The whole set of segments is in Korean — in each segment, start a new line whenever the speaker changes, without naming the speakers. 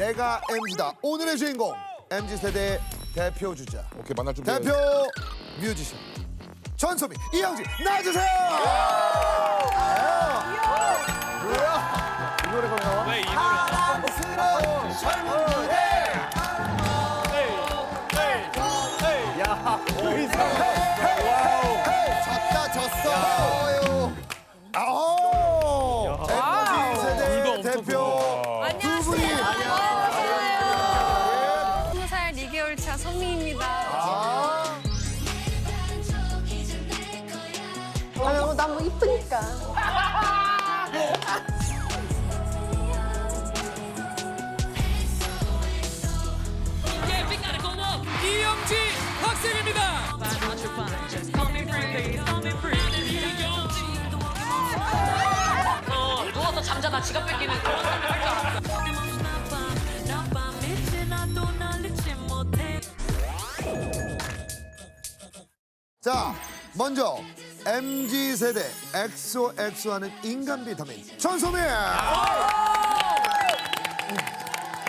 내가 MZ다. 오늘의 주인공 MZ 세대 대표 주자
오케이 만날 준비.
대표 뮤지션 전소미 이영지 나와주세요. 뭐야? 이 노래가 왜 나와?
왜이 노래?
사랑스러운 젊은이들. 헤이, 졌다 졌어요. 아오. 세대 대표
나뭐 이쁘니까.
이영지 학생입니다.
어, 누워서 잠자다 지갑 뺏기는 그런 사람 할줄.
자, 먼저 MZ 세대 엑소 엑소하는 인간 비타민 전소미.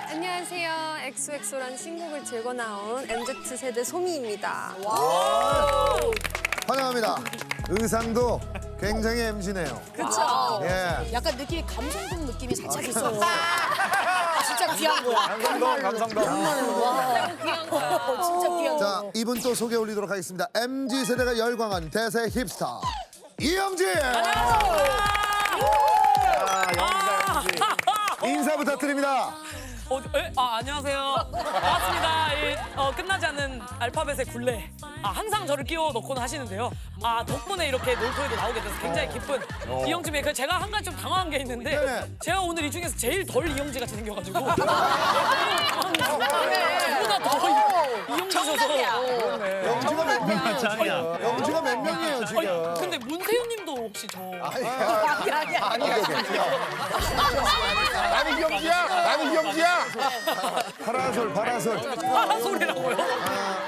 안녕하세요. 엑소엑소란 신곡을 들고 나온 MZ 세대 소미입니다.
환영합니다. 의상도 굉장히 MZ네요.
그쵸.
예.
약간 느낌이 감성동 느낌이 살짝 있어요. 진짜 귀한 거야. 감성동, 감성동. 와.
귀여운 거야.
진짜 귀한
자,
거.
이분 또 소개 올리도록 하겠습니다. MZ 세대가 열광한 대세 힙스타. 인사 부 탁드립니다.
어, 에? 아, 안녕하세요. 반갑습니다. 이, 어, 끝나지 않는 알파벳의 굴레. 아, 항상 저를 끼워 넣곤 하시는데요. 아, 덕분에 이렇게 놀토에도 나오게 돼서 굉장히 기쁜 이영지 메이커. 제가 한 가지 좀 당황한 게 있는데
네네.
제가 오늘 이 중에서 제일 덜 이영지 같이 생겨가지고. 저보다 더 이- 이영지셔서.
영지가 몇 명이에요? 지금? 영지가 몇 명이에요 지금?
아니, 근데 문세윤 님도 혹시 저.
나는 기영지야. 나는 기영지야.
파라솔 파라솔.
파란 소리라고요?